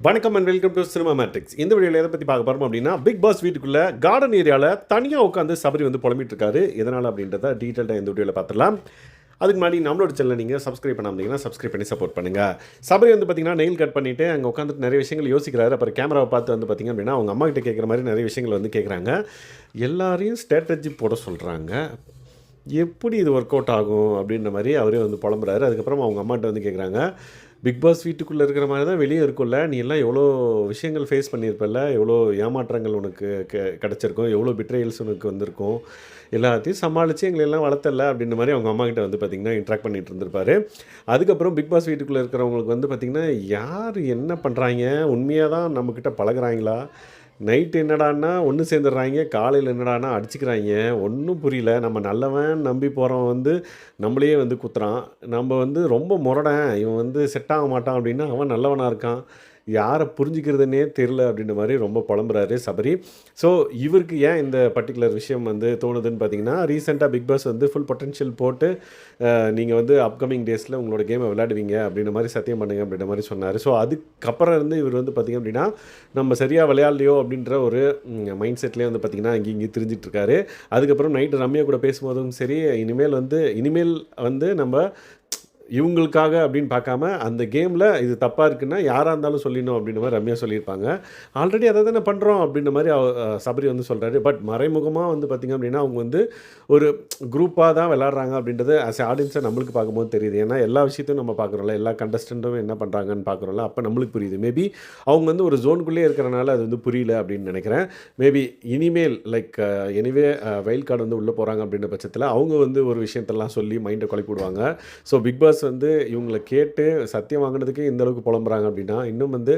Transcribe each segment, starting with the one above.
வணக்கம் and welcome to cinema matrix இந்த வீடியோவில் எதை பற்றி பார்க்க போகிறோம் அப்படின்னா பிக் பாஸ் வீட்டுக்குள்ளே கார்டன் ஏரியாவில் தனியாக உட்காந்து சபரி வந்து புலம்பிட்டு இருக்காரு எதனால் அப்படின்றத டீட்டெயில்டாக இந்த வீடியோவில் பார்த்துடலாம். அதுக்கு முன்னாடி நம்மளோட சேனலை நீங்கள் சப்ஸ்கிரைப் பண்ணாமீங்கன்னா சப்ஸ்கிரைப் பண்ணி சப்போர்ட் பண்ணுங்கள் சபரி வந்து பார்த்தீங்கன்னா நெயில் கட் பண்ணிவிட்டு அங்கே உட்காந்துட்டு நிறைய விஷயங்கள் யோசிக்கிறாரு. அப்புறம் கேமராவை பார்த்து வந்து பார்த்தீங்க அப்படின்னா அவங்க அம்மா கிட்ட கேட்குற மாதிரி நிறைய விஷயங்கள் வந்து கேட்குறாங்க எல்லாரையும் ஸ்ட்ராட்டஜி போட சொல்கிறாங்க எப்படி இது ஒர்க் அவுட் ஆகும் அப்படின்ற மாதிரி அவரே வந்து புலம்புறாரு. அதுக்கப்புறம் அவங்க அம்மாட்ட வந்து கேட்குறாங்க பிக் பாஸ் வீட்டுக்குள்ளே இருக்கிற மாதிரி தான் வெளியே இருக்கும்ல. நீ எல்லாம் எவ்வளோ விஷயங்கள் ஃபேஸ் பண்ணியிருப்பல்ல? எவ்வளோ ஏமாற்றங்கள் உனக்கு கெ கிடச்சிருக்கும்? எவ்வளோ பிட்ரையல்ஸ் உனக்கு வந்திருக்கும்? எல்லாத்தையும் சமாளித்து எங்களை எல்லாம் வளர்த்தல அப்படின்ற மாதிரி அவங்க அம்மா கிட்ட வந்து பார்த்திங்கன்னா இன்ட்ராக்ட் பண்ணிகிட்டு இருந்திருப்பாரு. அதுக்கப்புறம் பிக் பாஸ் வீட்டுக்குள்ளே இருக்கிறவங்களுக்கு வந்து பார்த்திங்கன்னா யார் என்ன பண்ணுறாங்க உண்மையாக தான் நம்மக்கிட்ட பழகுறாங்களா? நைட்டு என்னடான்னா ஒன்று சேர்ந்துடுறாங்க காலையில் என்னடான்னா அடிச்சுக்கிறாங்க. ஒன்றும் புரியல. நம்ம நல்லவன் நம்பி போகிறவன் வந்து நம்மளையே வந்து குத்துறான். நம்ம வந்து ரொம்ப முரடன். இவன் வந்து செட் ஆக மாட்டான் அப்படின்னா அவன் நல்லவனாக இருக்கான். யாரை புரிஞ்சுக்கிறதுனே தெரில அப்படின்ற மாதிரி ரொம்ப புலம்புறாரு சபரி. ஸோ இவருக்கு ஏன் இந்த பர்டிகுலர் விஷயம் வந்து தோணுதுன்னு பார்த்தீங்கன்னா ரீசெண்டாக பிக் பாஸ் வந்து ஃபுல் பொட்டன்ஷியல் போட்டு நீங்கள் வந்து அப்கமிங் டேஸில் உங்களோட கேமை விளையாடுவீங்க அப்படின்ற மாதிரி சத்தியம் பண்ணுங்க அப்படின்ற மாதிரி சொன்னார். ஸோ அதுக்கப்புறம் இருந்து இவர் வந்து பார்த்திங்க அப்படின்னா நம்ம சரியாக விளையாடலையோ அப்படின்ற ஒரு மைண்ட் செட்லேயே வந்து பார்த்திங்கன்னா இங்கே இங்கே திரிஞ்சிட்டு இருக்காரு அதுக்கப்புறம் நைட்டு ரம்யா கூட பேசும்போதும் சரி இனிமேல் வந்து இனிமேல் வந்து நம்ம இவங்களுக்காக அப்படின்னு பார்க்காம அந்த கேமில் இது தப்பாக இருக்குன்னா யாராக இருந்தாலும் சொல்லிடணும் அப்படின்ற மாதிரி ரம்யா சொல்லியிருப்பாங்க. ஆல்ரெடி அதை தானே பண்ணுறோம் அப்படின்ற மாதிரி அவ சபரி வந்து சொல்கிறாரு பட் மறைமுகமாக வந்து பார்த்திங்க அப்படின்னா அவங்க வந்து ஒரு குரூப்பாக தான் விளாட்றாங்க அப்படின்றது ஆஸ் ஆடியன்ஸை நம்மளுக்கு பார்க்கும்போது தெரியுது. ஏன்னா எல்லா விஷயத்தையும் நம்ம பார்க்குறோம்ல. எல்லா கண்டஸ்டண்ட்டும் என்ன பண்ணுறாங்கன்னு பார்க்குறோம்ல. அப்போ நம்மளுக்கு புரியுது. மேபி அவங்க வந்து ஒரு ஜோனுக்குள்ளே இருக்கிறனால அது வந்து புரியல அப்படின்னு நினைக்கிறேன். மேபி இனிமேல் லைக் எனிவே வெயில் கார்டு வந்து உள்ளே போகிறாங்க அப்படின்ற பட்சத்தில் அவங்க வந்து ஒரு விஷயத்தெல்லாம் சொல்லி மைண்டை குழப்பி ஸோ பிக் பாஸ் வந்து இவங்களை கேட்டு சத்தியம் வாங்கினதுக்கு இந்த அளவுக்கு புலம்புறாங்க அப்படின்னா இன்னும் வந்து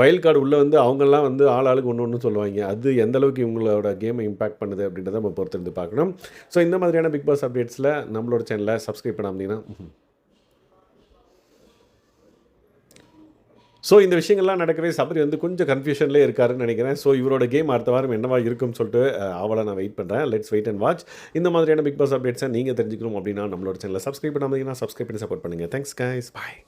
வயல் கார்டு உள்ளே வந்து அவங்கெல்லாம் வந்து ஆள் ஆளுக்கு ஒன்று ஒன்று சொல்லுவாங்க. அது எந்த அளவுக்கு இவங்களோட கேமை இம்பாக்ட் பண்ணுது அப்படின்றத நம்ம பொறுத்திருந்து பார்க்கணும். ஸோ இந்த மாதிரியான பிக் பாஸ் அப்டேட்ஸில் நம்மளோட சேனலை சப்ஸ்கிரைப் பண்ணாமீங்கன்னா ஸோ இந்த விஷயங்கள்லாம் நடக்கவே சபரி வந்து கொஞ்சம் கன்ஃபியூஷன்லேயே இருக்காருன்னு நினைக்கிறேன். ஸோ இவரோட கேம் அடுத்த வாரம் என்னவா இருக்கும்னு சொல்லிட்டு அவளை நான் வெயிட் பண்ணுறேன் லெட்ஸ் வெயிட் அண்ட் வாட்ச் இந்த மாதிரியான பிக் பாஸ் அப்டேட்ஸை நீங்கள் தெரிஞ்சுக்கணும் அப்படின்னா நம்மளோட சேனலை சப்ஸ்கிரைப் பண்ணாமல் சப்ஸ்கிரைப் பண்ணி சப்போர்ட் பண்ணுங்கள் தேங்க்ஸ் கைஸ் பாய்